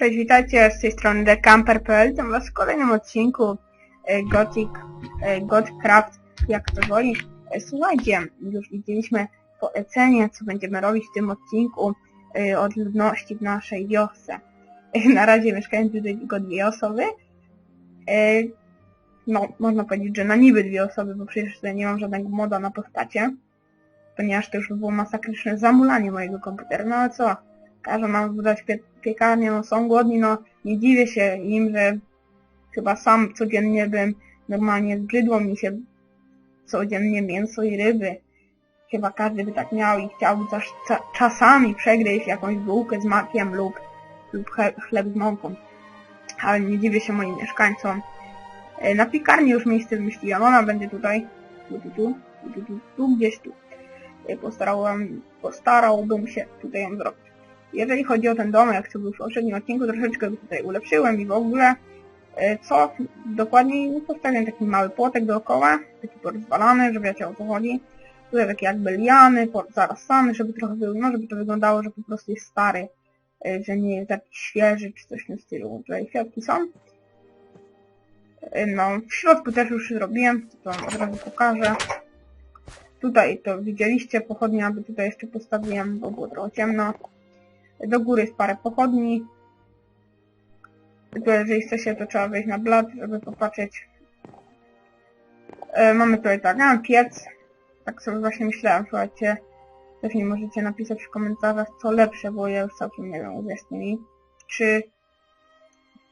Cześć, witajcie z tej strony TheCamper.pl. Witam was w kolejnym odcinku e, Gothic, e, Godcraft, jak to woli. E, Słuchajcie, już widzieliśmy polecenie, co będziemy robić w tym odcinku od ludności w naszej wiosce. Na razie mieszkają tutaj tylko dwie osoby. No, można powiedzieć, że na niby dwie osoby, bo przecież nie mam żadnego moda na postacie, ponieważ to już by było masakryczne zamulanie mojego komputera. No ale co? Każą nam wydać pie piekarnię, no są głodni, no nie dziwię się im, że chyba sam codziennie bym normalnie zbrzydło mi się codziennie mięso i ryby. Chyba każdy by tak miał i chciałby też czasami przegryźć jakąś bułkę z makiem lub, lub chleb z mąką. Ale nie dziwię się moim mieszkańcom. E, Na piekarni już miejsce wymyśliłam, ona będzie tutaj, tu, tu, tu, tu, tu, tu, tu gdzieś tu. E, postarałbym się tutaj ją zrobić. Jeżeli chodzi o ten domek, co był w poprzednim odcinku, troszeczkę go tutaj ulepszyłem i w ogóle, e, co dokładniej postawiłem taki mały płotek dookoła, taki porozwalany, żeby wiecie o co chodzi. Tutaj takie jakby liany, zarasany, żeby trochę no żeby to wyglądało, że po prostu jest stary, e, że nie jest taki świeży, czy coś w tym stylu. Tutaj kwiatki są. E, No, w środku też już zrobiłem, to wam od razu pokażę. Tutaj to widzieliście, pochodnie, aby tutaj jeszcze postawiłem, bo było trochę ciemno. Do góry jest parę pochodni. Tylko jeżeli chce się, to trzeba wejść na blat, żeby popatrzeć. E, mamy tutaj tak, piec. Tak sobie właśnie myślałem, słuchajcie. Też nie możecie napisać w komentarzach, co lepsze, bo ja już całkiem nie wiem, uwierzcie mi. Czy...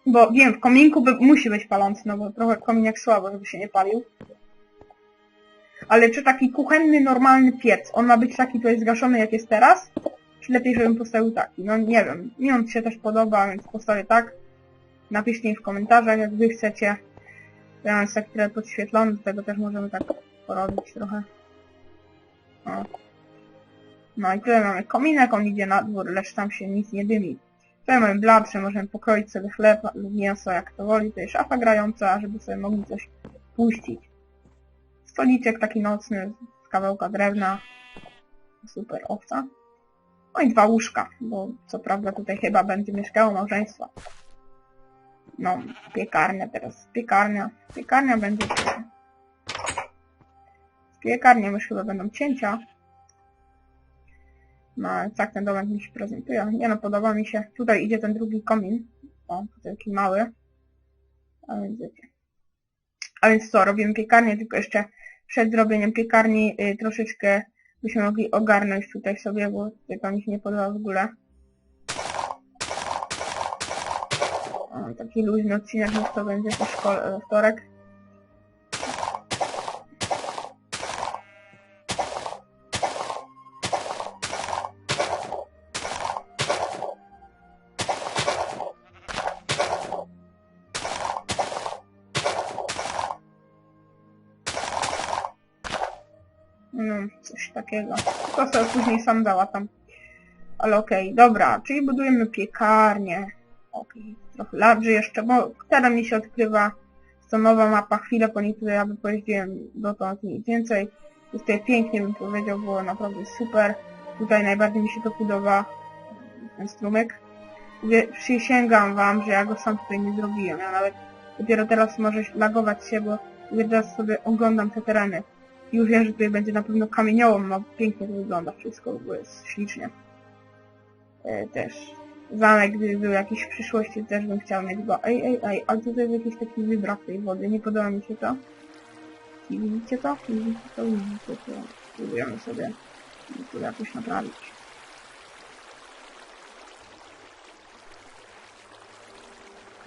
Bo wiem, w kominku by, musi być palący, no bo trochę kominiak słabo, żeby się nie palił. Ale czy taki kuchenny, normalny piec, on ma być taki, to jest zgaszony jak jest teraz? Lepiej, żebym postawił taki? No nie wiem. Mi on się też podoba, więc postawię tak. Napiszcie mi w komentarzach, jak wy chcecie. Ja mam trochę podświetlony, tego też możemy tak porobić trochę. O. No i tutaj mamy kominek, on idzie na dwór, lecz tam się nic nie dymi. Tutaj mamy blat, że możemy pokroić sobie chleb lub mięso, jak to woli. Tutaj szafa grająca, żeby sobie mogli coś puścić. Stoliczek taki nocny z kawałka drewna. Super owca. No i dwa łóżka, bo co prawda tutaj chyba będzie mieszkało małżeństwo. No, piekarnia teraz. Piekarnia. Piekarnia będzie... Z piekarnią już chyba będą cięcia. No, tak ten domek mi się prezentuje. Nie no, podoba mi się. Tutaj idzie ten drugi komin. O, taki mały. A więc. A więc co, robimy piekarnię, tylko jeszcze przed zrobieniem piekarni y, troszeczkę byśmy mogli ogarnąć tutaj sobie, bo tutaj mi się nie podoba w ogóle. O, taki luźny odcinek, niech to będzie po szkole, wtorek. Takiego. To sobie później sam załatam. Ale okej, dobra, czyli budujemy piekarnię. Okej, trochę larży jeszcze, bo teraz mi się odkrywa to nowa mapa, chwilę po niej tutaj aby pojeździłem dotąd nic więcej. Jest tutaj pięknie bym powiedział, było naprawdę super. Tutaj najbardziej mi się to podoba ten strumyk. Przysięgam wam, że ja go sam tutaj nie zrobiłem. Ja nawet dopiero teraz może lagować się, bo teraz sobie oglądam te tereny. I Już wiem, że tutaj będzie na pewno kamieniołom, no pięknie to wygląda wszystko, bo jest ślicznie. E, też zamek, gdyby był jakiś w przyszłości, też bym chciał mieć go. Ej, ej, ej, ale tutaj jest jakiś taki wybrak tej wody, nie podoba mi się to. I widzicie to? Widzicie to? Widzicie to? Spróbujemy sobie to jakoś naprawić.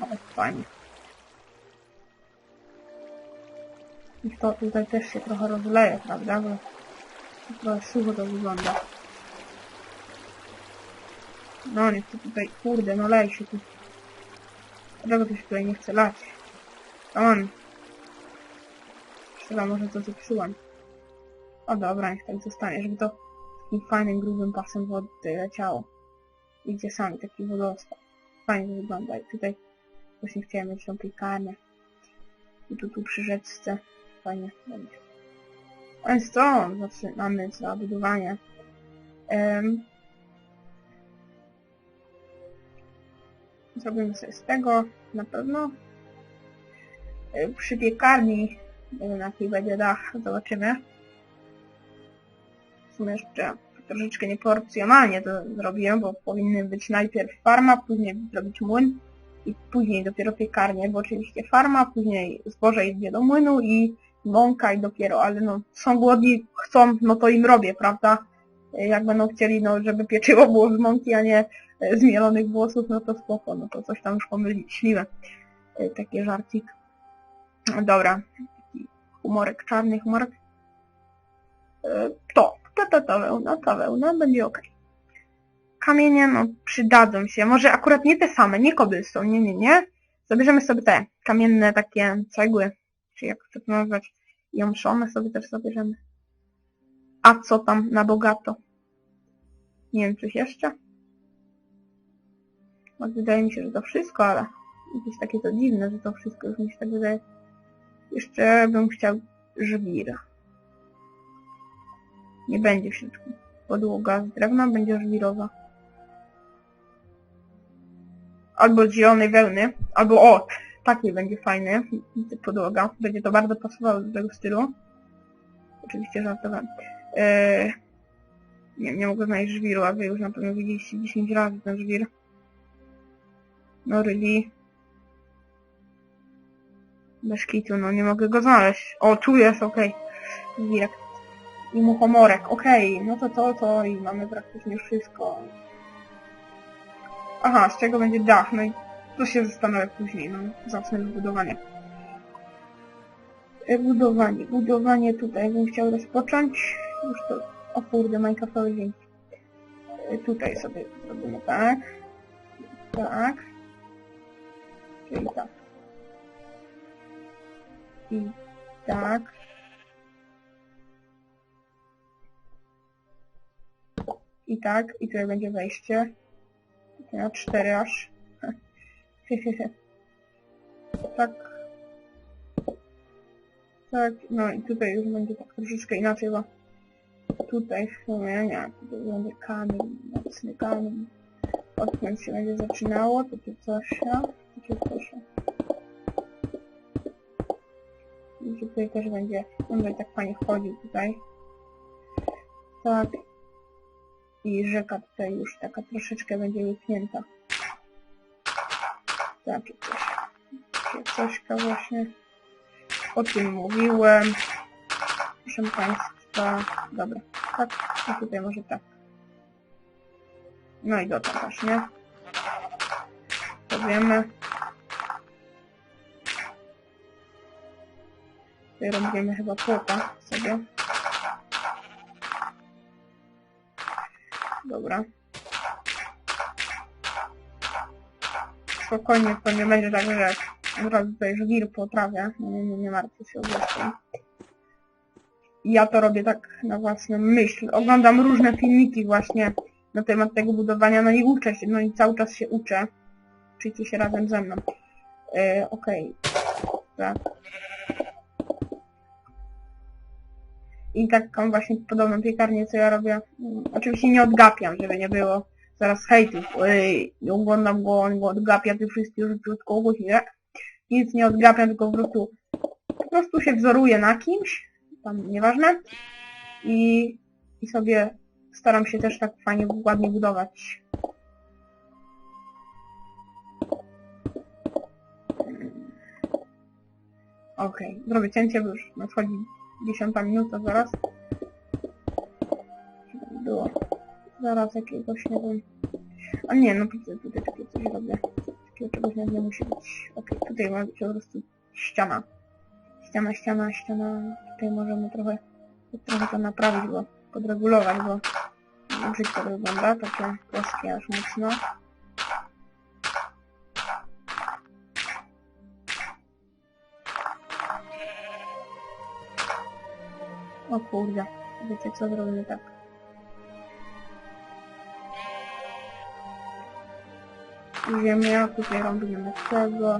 O, fajnie. I to tutaj też się trochę rozleje, prawda? Bo trochę sucho to wygląda. No nie chcę tutaj, kurde, no lej się tu. Dlaczego to się tutaj nie chce lać? On. Chyba może to zepsułem. O dobra, niech tak zostanie, żeby to takim fajnym, grubym pasem wody leciało. Idzie sami taki wodospad. Fajnie to wygląda i tutaj właśnie chciałem mieć tą piekarnię. I tu, tu przy rzeczce. Fajnie będzie. A więc co? Zaczynamy zabudowanie. Um, Zrobimy sobie z tego na pewno. E, Przy piekarni, nie wiem jaki będzie dach, zobaczymy. W sumie jeszcze troszeczkę nieproporcjonalnie to zrobiłem, bo powinny być najpierw farma, później zrobić młyn i później dopiero piekarnię, bo oczywiście farma, później zboże idzie do młynu i mąka i dopiero, ale no są głodni, chcą, no to im robię, prawda? E, Jak będą chcieli, no żeby pieczyło było z mąki, a nie e, z mielonych włosów, no to spoko, no to coś tam już pomyśliłem. E, Taki żarcik. Dobra, humorek, czarny humorek. E, To, to, to, to wełna, to wełna, będzie ok. Kamienie, no, przydadzą się. Może akurat nie te same, nie cobblestone, nie, nie, nie. Zabierzemy sobie te kamienne takie cegły, czy jak to nazwać, jąszone sobie też zabierzemy. A co tam na bogato? Nie wiem, coś jeszcze? Bo wydaje mi się, że to wszystko, ale jakieś takie to dziwne, że to wszystko już mi się tak wydaje. Jeszcze bym chciał żwir. Nie będzie w środku. Podłoga z drewna będzie żwirowa. Albo z zielonej wełny, albo o, takiej będzie fajny podłoga. Będzie to bardzo pasowało do tego stylu. Oczywiście żartowałem. Eee, nie, nie mogę znaleźć żwiru, a wy już na pewno widzieliście 10 razy ten żwir. No really. Bez kitu, no nie mogę go znaleźć. O, tu jest, okej. Żwirek. I muchomorek, okej, no to to, to i mamy praktycznie wszystko. Aha, z czego będzie dach, no i to się zastanowię później, no zacznę budowanie. Budowanie, budowanie tutaj bym chciał rozpocząć. Już to, o kurde, Minecraftowy dzień. E, Tutaj sobie zrobimy tak. Tak. Czyli tak. I tak. I tak. I tutaj będzie wejście. Na cztery aż. tak. Tak, no i tutaj już będzie tak troszeczkę inaczej, bo tutaj w sumie, nie, tutaj będzie kamień, mocny kamień. Odkąd się będzie zaczynało, takie coś, takie coś. I tutaj też będzie, on będzie tak fajnie chodził tutaj. Tak. I rzeka tutaj już taka troszeczkę będzie wypchnięta. Takie coś. Cośka właśnie. O tym mówiłem. Proszę Państwa. Dobra. Tak. I tutaj może tak. No i do tam właśnie. To wiemy. Tutaj robimy chyba płota sobie. Dobra. Spokojnie, to nie będzie tak, że razu tutaj żwir po trawie. Nie, nie, nie, nie martwcie się tym. Ja to robię tak na własną myśl. Oglądam różne filmiki właśnie na temat tego budowania, no i uczę się, no i cały czas się uczę. Uczycie się razem ze mną. E, Okej. Tak. I taką właśnie podobną piekarnię, co ja robię. Oczywiście nie odgapiam, żeby nie było zaraz hejtów. Ej, oglądam go, on go odgapia, ty wszyscy już krótko nie? Nic nie odgapiam, tylko po prostu po prostu się wzoruję na kimś, tam nieważne. I, i sobie staram się też tak fajnie, ładnie budować. Okej, zrobię cięcie, bo już nadchodzi dziesiąta minuta zaraz. Zaraz jakiegoś, nie wiem. A nie, no tutaj, tutaj takie coś robię. Takiego czegoś nie, musi być. Okej, tutaj ma być po prostu ściana. Ściana, ściana, ściana. Tutaj możemy trochę, trochę to naprawić, bo podregulować, bo brzydko to wygląda, takie płaskie aż mocno. O kurde, wiecie co zrobimy tak. Ziemia, tutaj robimy tego.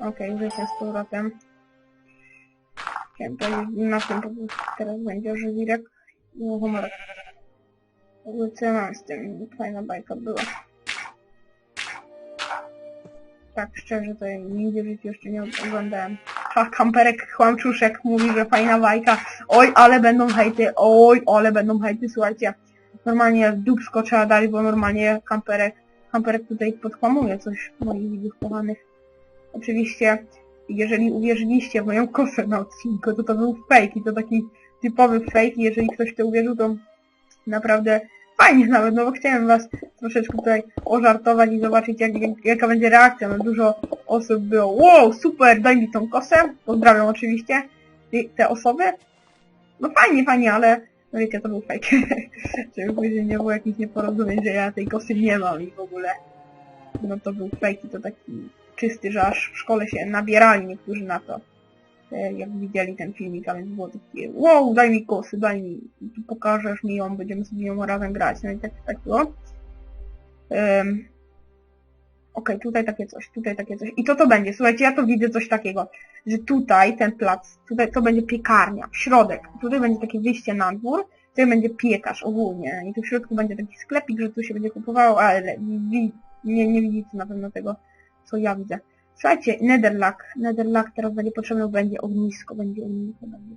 Okej, już jestem z powrotem. Chciałem powiedzieć, na tym po prostu teraz będzie żywirek i humorek. W ogóle z tym? Fajna bajka była. Tak, szczerze to ja nigdy w życiu jeszcze nie oglądałem. Ha, kamperek chłamczuszek mówi, że fajna bajka. Oj, ale będą hejty, oj, ale będą hejty, słuchajcie. Normalnie dupsko trzeba dać, bo normalnie kamperek, kamperek tutaj podkłamuje coś moich widzów kochanych. Oczywiście, jeżeli uwierzyliście w moją kosę na odcinku, to to był fake i to taki typowy fake jeżeli ktoś to uwierzył, to naprawdę fajnie nawet, no bo chciałem was troszeczkę tutaj ożartować i zobaczyć jak, jak, jaka będzie reakcja. No dużo osób było, wow, super, daj mi tą kosę, pozdrawiam oczywiście te- osoby. No fajnie, fajnie, ale no wiecie, to był fake. Żeby później nie było jakichś nieporozumień, że ja tej kosy nie mam i w ogóle. No to był fake i to taki czysty, że aż w szkole się nabierali niektórzy na to. E, Jak widzieli ten filmik, a więc było takie wow, daj mi kosy, daj mi, pokażesz mi ją, będziemy sobie ją razem grać. No i tak, tak było. Em, Okej, tutaj takie coś, tutaj takie coś. I co to będzie? Słuchajcie, ja to widzę coś takiego, że tutaj ten plac, tutaj to będzie piekarnia, środek. Tutaj będzie takie wyjście na dwór, tutaj będzie piekarz ogólnie. I tu w środku będzie taki sklepik, że tu się będzie kupowało, ale nie, nie widzicie na pewno tego, co ja widzę. Słuchajcie, Netherlack. Netherlack teraz będzie potrzebny, będzie ognisko, będzie ognisko, będzie.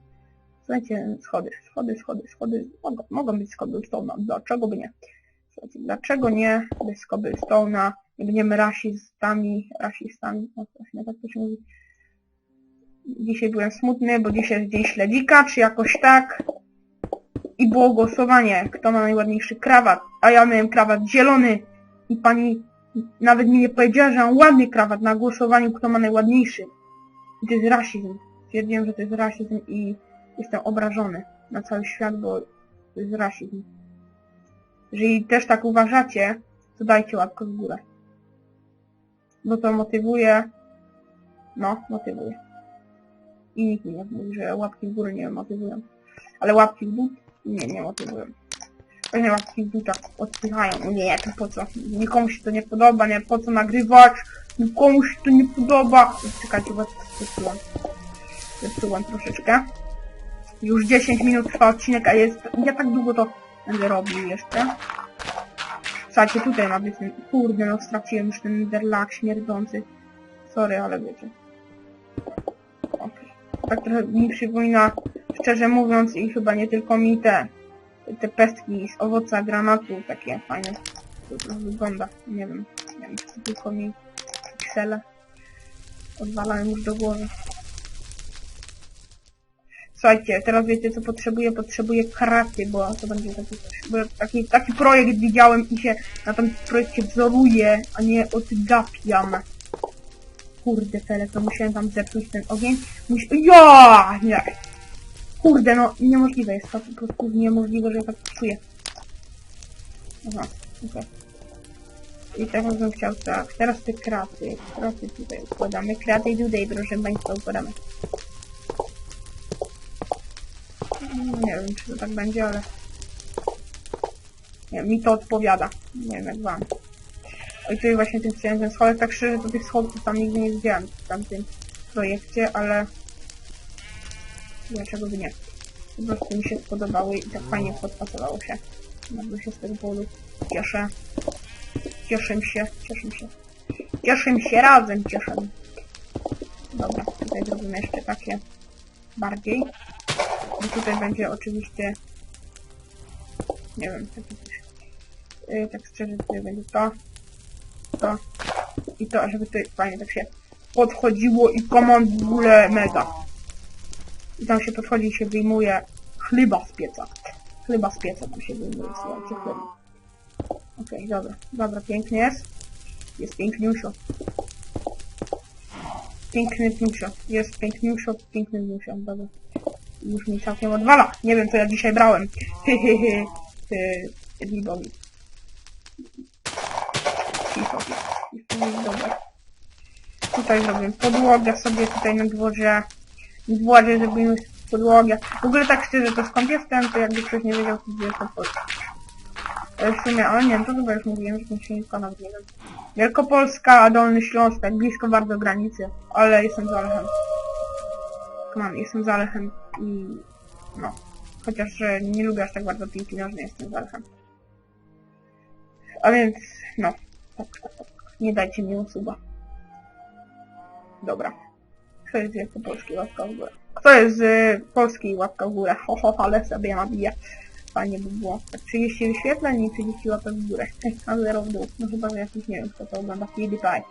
Słuchajcie, schody, schody, schody, schody. Mogą, mogą być schody Stone'a. Dlaczego by nie? Słuchajcie, dlaczego nie bez cobblestone'a? Nie będziemy rasistami, rasistami, no właśnie tak to się mówi. Dzisiaj byłem smutny, bo dzisiaj jest dzień śledzika, czy jakoś tak. I było głosowanie, kto ma najładniejszy krawat, a ja miałem krawat zielony i pani nawet mi nie powiedziała, że mam ładny krawat na głosowaniu, kto ma najładniejszy. I to jest rasizm. Stwierdziłem, że to jest rasizm i jestem obrażony na cały świat, bo to jest rasizm. Jeżeli też tak uważacie, to dajcie łapkę w górę. Bo to motywuje... No, motywuje. I nikt mi nie mówi, że łapki w górę nie motywują. Ale łapki w dół? Nie, nie motywują. W dół tak odpychają. Nie, to po co? Nikomu się to nie podoba, nie po co nagrywać? Nikomu się to nie podoba. Czekajcie, bo zepsułam. Zepsułam troszeczkę. Już 10 minut trwa odcinek, a jest... Ja tak długo to będę robił jeszcze. Słuchajcie, tutaj ma być. Kurde, no straciłem już ten Netherlack śmierdzący. Sorry, ale wiecie. Okej. Tak trochę mi przypomina, szczerze mówiąc, i chyba nie tylko mi te, te pestki z owoca granatu, takie fajne. To trochę wygląda. Nie wiem. Nie wiem, czy tylko mi piksele odwalają już do głowy. Słuchajcie, teraz wiecie co potrzebuję? Potrzebuję kraty, bo to będzie taki. Bo taki, taki projekt widziałem i się na tym projekcie wzoruję, a nie odgapiam. Kurde, Felek, to musiałem tam zepsuć ten ogień. Musi... Ja! Nie! Kurde, no niemożliwe jest to, po prostu niemożliwe, że ja tak czuję. Aha, okej. I teraz bym chciał tak, teraz te kraty, kraty tutaj układamy, kraty tutaj, proszę Państwa, układamy. No, nie wiem, czy to tak będzie, ale... Nie, mi to odpowiada. Nie wiem, jak wam. Oj, tutaj właśnie tym chciałem ten schodek, tak szczerze, to tych schodków tam nigdy nie widziałem w tamtym projekcie, ale... Dlaczego by nie? Po prostu mi się spodobały i tak fajnie podpasowało się. Bardzo się z tego powodu cieszę. Cieszę się, cieszę się. Cieszę się razem, cieszę. Dobra, tutaj zrobimy jeszcze takie bardziej. I tutaj będzie oczywiście... Nie wiem, takie coś. Yy, tak szczerze, tutaj będzie to, to i to, żeby tutaj fajnie tak się podchodziło i komand w ogóle mega. I tam się podchodzi i się wyjmuje chleba z pieca. Chleba z pieca tam się wyjmuje, słuchajcie, chleba. Okej, dobra, dobra, pięknie jest. Jest piękniusio. Piękny pniusio. Jest piękniusio, piękny pniusio, dobra. Już mi całkiem odwala. Nie wiem, co ja dzisiaj brałem. Hehehe. Ty, Libowi. Hipowi. Hipowi, dobra. Tutaj zrobię podłogę sobie tutaj na dworze. Na dworze zrobimy podłogę. W ogóle tak szczerze, to skąd jestem, to jakby ktoś nie wiedział, gdzie jestem w Polsce. E, W sumie, ale nie, to chyba już mówiłem, że się nie nawet nie wiem. Wielkopolska, Dolny Śląsk, tak blisko bardzo granicy, ale jestem za Lechem. Mam, jestem za Lechem i no. Chociaż że nie lubię aż tak bardzo piłki nożnej, jestem za Lechem. A więc, no, tak, tak, tak. Nie dajcie mi usuba. Dobra. Kto jest wielkopolski łapka w górę? Kto jest z polskiej łapka w górę? Ho, ho, ale sobie nabiję. Fajnie by było. Tak 30 wyświetleń i 30 łapek w górę. A zero w dół. No chyba, że jakiś, nie wiem, kto to ogląda. PewDiePie.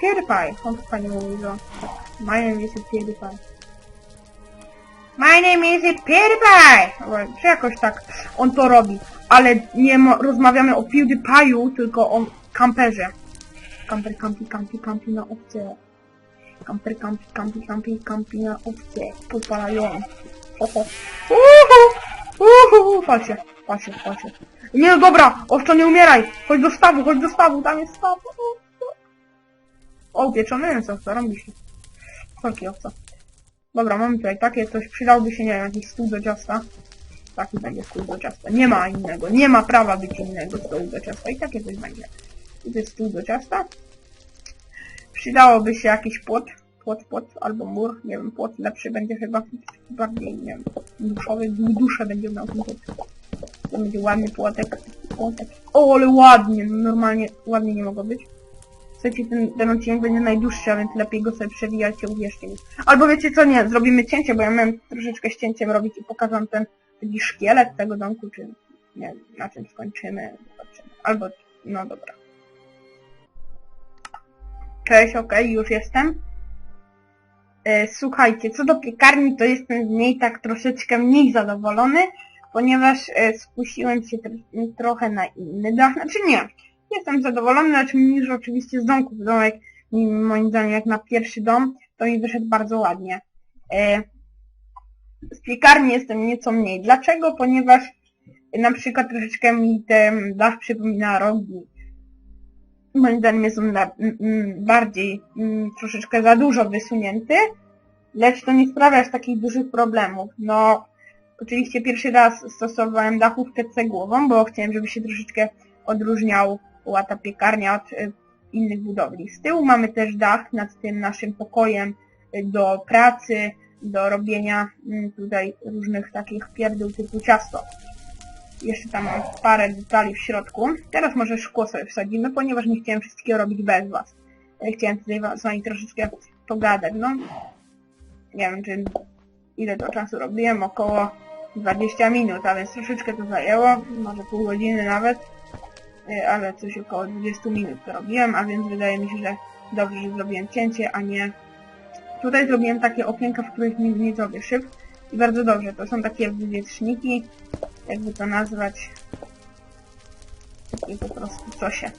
PewDiePie. On to fajnie mówi, że. My name is PewDiePie. My name is PewDiePie! Czy jakoś tak on to robi. Ale nie rozmawiamy o PewDiePie'u, tylko o kamperze. Kamper, kampi, kampi, kampi na owce. Kamper, kampi, kampi, kampi, kampi na owce. Popalają. Oho. Uhu! Uhu! Pal się, pal się, pal się. Nie no dobra, owco nie umieraj! Chodź do stawu, chodź do stawu, tam jest staw. O, upieczone mięso, co robisz? Kolki owca. Dobra, mamy tutaj takie coś, przydałby się, nie wiem, jakiś stół do ciasta. Taki będzie stół do ciasta. Nie ma innego, nie ma prawa być innego stołu do ciasta i takie coś będzie. I to jest stół do ciasta. Przydałoby się jakiś płot, płot, płot, albo mur, nie wiem, płot lepszy będzie chyba, bardziej, nie wiem, duszowy, duszę będzie miał ten płot. To będzie ładny płotek, płotek. O, ale ładnie, no normalnie, ładnie nie mogło być. Słuchajcie, ten, ten odcinek będzie najdłuższy, a więc lepiej go sobie przewijajcie, uwierzcie mi. Albo wiecie co, nie, zrobimy cięcie, bo ja miałem troszeczkę z cięciem robić i pokażę ten taki szkielet tego domku, czy nie na czym skończymy, zobaczymy. Albo, no dobra. Cześć, okej, już jestem. E, Słuchajcie, co do piekarni, to jestem z niej tak troszeczkę mniej zadowolony, ponieważ e, skusiłem się tr- trochę na inny dach. Znaczy nie, jestem zadowolony, lecz niż oczywiście z domków. Domek, moim zdaniem, jak na pierwszy dom, to mi wyszedł bardzo ładnie. E, z piekarni jestem nieco mniej. Dlaczego? Ponieważ e, na przykład troszeczkę mi ten dach przypomina rogi. Moim zdaniem jest on na, bardziej troszeczkę za dużo wysunięty, lecz to nie sprawia aż takich dużych problemów. No, oczywiście pierwszy raz stosowałem dachówkę cegłową, bo chciałem, żeby się troszeczkę odróżniał ta piekarnia od y, innych budowli. Z tyłu mamy też dach nad tym naszym pokojem y, do pracy, do robienia tutaj różnych takich pierdół typu ciasto. Jeszcze tam mam parę detali w środku. Teraz może szkło sobie wsadzimy, ponieważ nie chciałem wszystkiego robić bez was. Y, Chciałem tutaj z wami troszeczkę pogadać. No, nie wiem, czy ile to czasu robiłem, około 20 minut, a więc troszeczkę to zajęło, może pół godziny nawet, y, ale coś około 20 minut to robiłem, a więc wydaje mi się, że dobrze, że zrobiłem cięcie, a nie... Tutaj zrobiłem takie okienka, w których nie, nie zrobię szyb i bardzo dobrze, to są takie wywietrzniki, jakby to nazwać, takie po prostu cosie.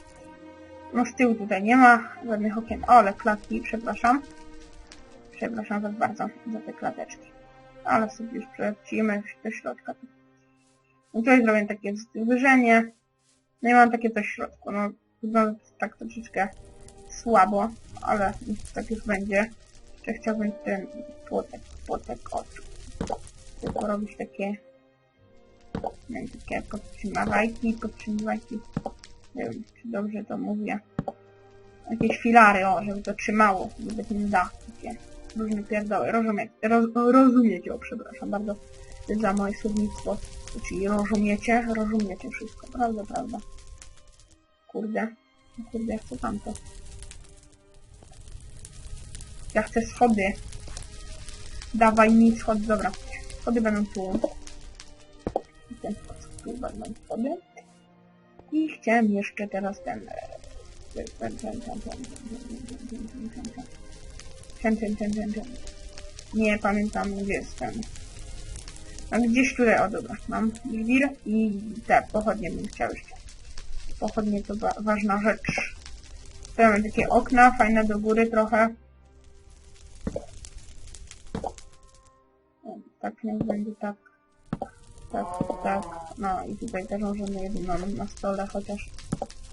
No z tyłu tutaj nie ma żadnych okien, o, ale klatki, przepraszam. Przepraszam was bardzo za te klateczki. Ale sobie już przelecimy do środka. No tutaj zrobię takie wyżenie. No i mam takie coś w środku. No wygląda to tak troszeczkę słabo, ale tak już będzie. Jeszcze chciałbym ten płotek, płotek oczu. Tylko robić takie takie podtrzymywajki, podtrzymywajki. Czy dobrze to mówię. Jakieś filary, o, żeby to trzymało, żeby ten dach, takie różne pierdoły. Rozumiecie, roz, rozumiecie, o przepraszam bardzo za moje słownictwo. Czyli rozumiecie, rozumiecie wszystko, prawda, prawda. Kurde, no kurde, ja chcę tamto. Ja chcę schody. Dawaj mi schody, dobra. Schody będą tu. Chyba mam problem. I chciałem jeszcze teraz ten... Ten, ten, ten, ten, ten, ten, ten. Nie pamiętam, gdzie jest ten. Mam gdzieś tutaj, o dobra, mam żwir i te pochodnie bym chciał jeszcze. Pochodnie to wa ważna rzecz. To mamy takie okna, fajne do góry trochę. Tak, niech będzie tak. Tak, tak. No i tutaj też możemy jeden na stole chociaż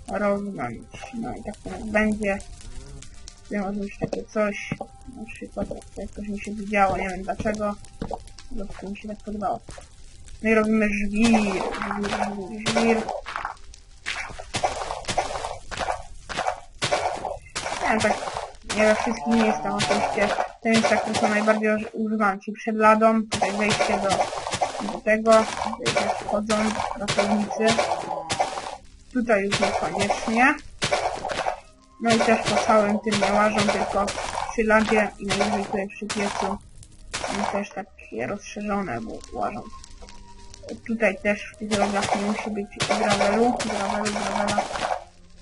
roznąć. No i tak to będzie. Tutaj może być takie coś, na przykład to jakoś mi się widziało, nie wiem dlaczego. Zresztą mi się tak podobało. No i robimy żwir, żwir, żwir, żwir. Tak, nie tak nie we wszystkich miejscach oczywiście. To jest tak, co najbardziej używam, czyli przed ladą, tutaj wejście do do tego, wchodzą pracownicy. Tutaj już niekoniecznie. No i też po całym tym nie łażą, tylko przy ladzie i najwyżej tutaj przy piecu. Też takie rozszerzone, bo łażą. Tutaj też w tych rogach nie musi być gravelu, gravelu, gravela.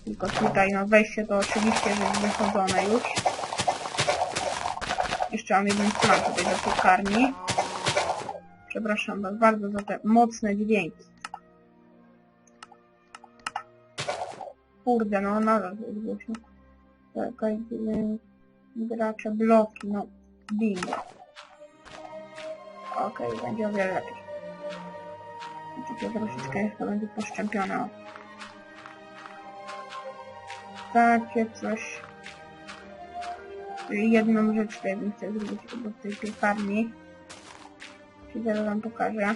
Tylko tutaj, no wejście to oczywiście, że jest wychodzone już. Jeszcze mam jeden plan tutaj do piekarni. Przepraszam was bardzo za te mocne dźwięki. Kurde, no nadal jest głośno. Czekaj, gracze, bloki, no bingo. Okej, będzie o wiele lepiej. Tylko troszeczkę jeszcze będzie poszczepione. Takie coś. Jedną rzecz tutaj bym chciał zrobić obok tej piekarni. Zaraz wam pokażę.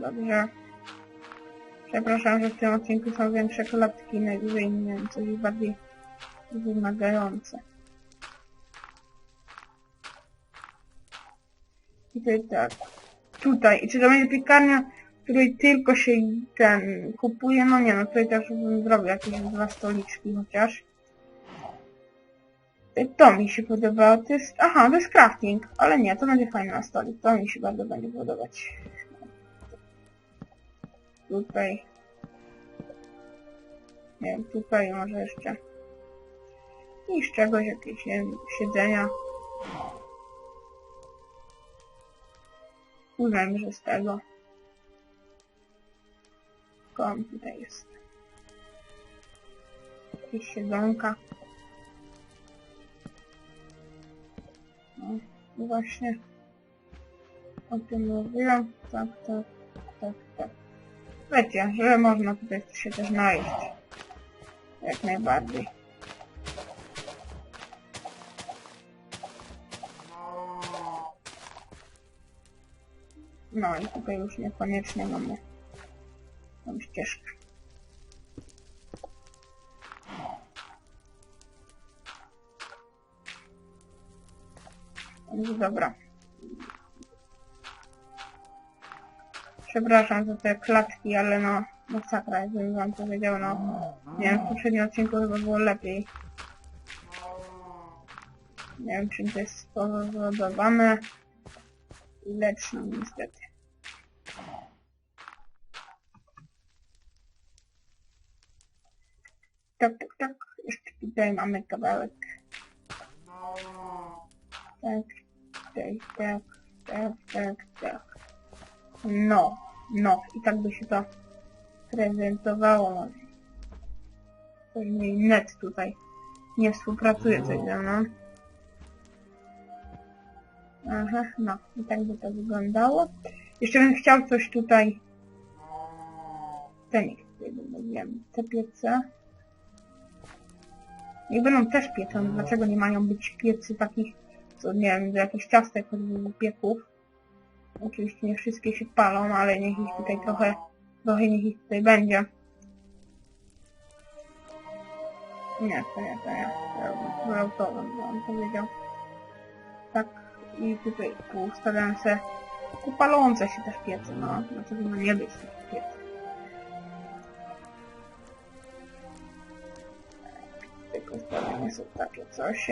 Dobrze. Przepraszam, że w tym odcinku są większe klatki, najwyżej nie wiem, coś bardziej wymagające. I tutaj tak. Tutaj. I czy to będzie piekarnia, której tylko się ten kupuje? No nie, no tutaj też bym zrobił jakieś dwa stoliczki chociaż. To mi się podobało. To jest... Aha, to jest crafting. Ale nie, to będzie fajne na stolik. To mi się bardzo będzie podobać. Tutaj. Nie wiem, tutaj może jeszcze. I z czegoś jakieś, nie wiem, siedzenia. Uznajmy, że z tego. Kom tutaj jest. Jakieś siedzonka. No, właśnie. O tym mówiłem. Tak, tak, tak, tak. Wiecie, że można tutaj się też najeść. Jak najbardziej. No i tutaj już niekoniecznie mamy tą ścieżkę. Więc dobra. Przepraszam za te klatki, ale no masakra, jakbym wam powiedział, no nie wiem, w poprzednim odcinku chyba było lepiej. Nie wiem, czym to jest spowodowane, lecz no niestety. Tak, tak, tak. Jeszcze tutaj mamy kawałek. Tak, tak, tak, tak, tak, tak. No, no. I tak by się to prezentowało. Pewnie net tutaj nie współpracuje coś ze mną. Aha, no. I tak by to wyglądało. Jeszcze bym chciał coś tutaj... Te nie, wiem, te piece. Niech będą też pieczone. Dlaczego nie mają być piecy takich, nie wiem, jakichś ciastek choćby pieków? Oczywiście nie wszystkie się palą, ale niech ich tutaj trochę, trochę niech ich tutaj będzie. Nie, to nie, to nie. To, bym wam powiedział. Tak, i tutaj ustawiam se te palące się też piece, no. Dlaczego ma nie być tych piec? Tylko ustawione są takie coś.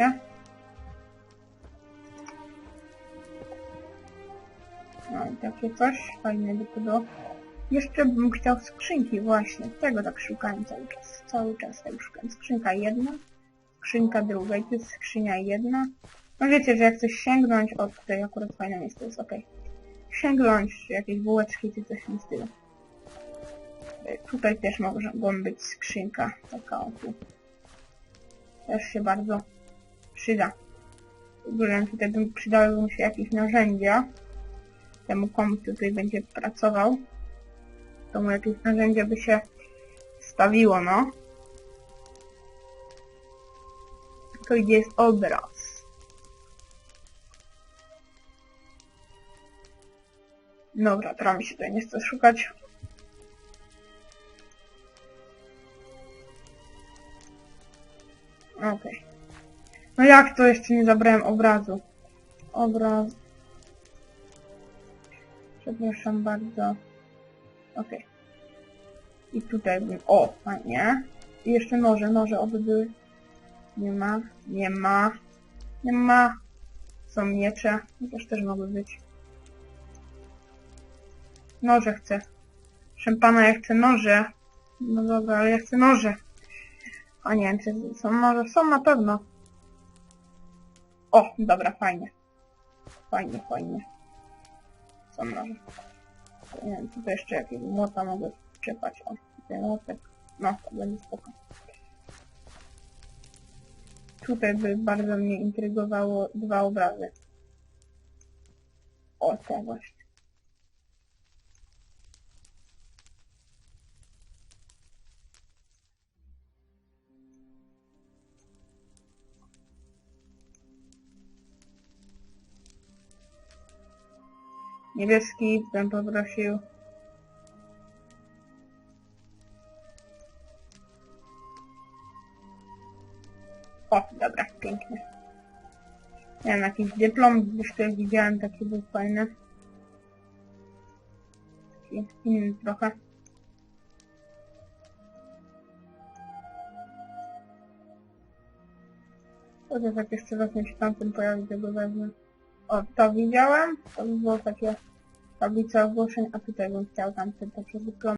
No i takie coś, fajne by to było. Jeszcze bym chciał skrzynki właśnie, tego tak szukałem cały czas, cały czas tego szukałem. Skrzynka jedna, skrzynka druga i to jest skrzynia jedna. No wiecie, że jak coś sięgnąć, o tutaj akurat fajne miejsce jest, okej. Sięgnąć jakieś bułeczki czy coś w tym stylu. Y, Tutaj też mogą być skrzynka, taka o tu. Też się bardzo przyda. W ogóle tutaj bym mi się jakieś narzędzia temu komu tutaj będzie pracował, to mu jakieś narzędzie by się stawiło, no. To gdzie jest obraz? Dobra, teraz mi się tutaj nie chce szukać. Okej. Okay. No jak to jeszcze nie zabrałem obrazu? Obraz... Przepraszam bardzo. Okej. I tutaj bym... O, fajnie. I jeszcze noże, noże oby. Nie ma, nie ma, nie ma. Są miecze, chociaż też mogły być. Noże chcę. Proszę ja chcę noże. No dobra, ale ja chcę noże. A nie wiem, czy są noże. Są na pewno. O, dobra, fajnie. Fajnie, fajnie. Nie wiem, tutaj jeszcze jakiegoś młota mogę czepać. O, tutaj młotek. No, to będzie spoko. Tutaj by bardzo mnie intrygowało dwa obrazy. O, te właśnie. Niebieski bym poprosił. O, dobra, pięknie. Nie wiem, jakiś dyplom, już tutaj widziałem, taki był fajny. Inny trochę. Chociaż jak jeszcze raz się tamtym pojawi, to go wezmę. O, to widziałem. To by było takie tablica ogłoszeń, a tutaj bym chciał tam poprzez dyplom.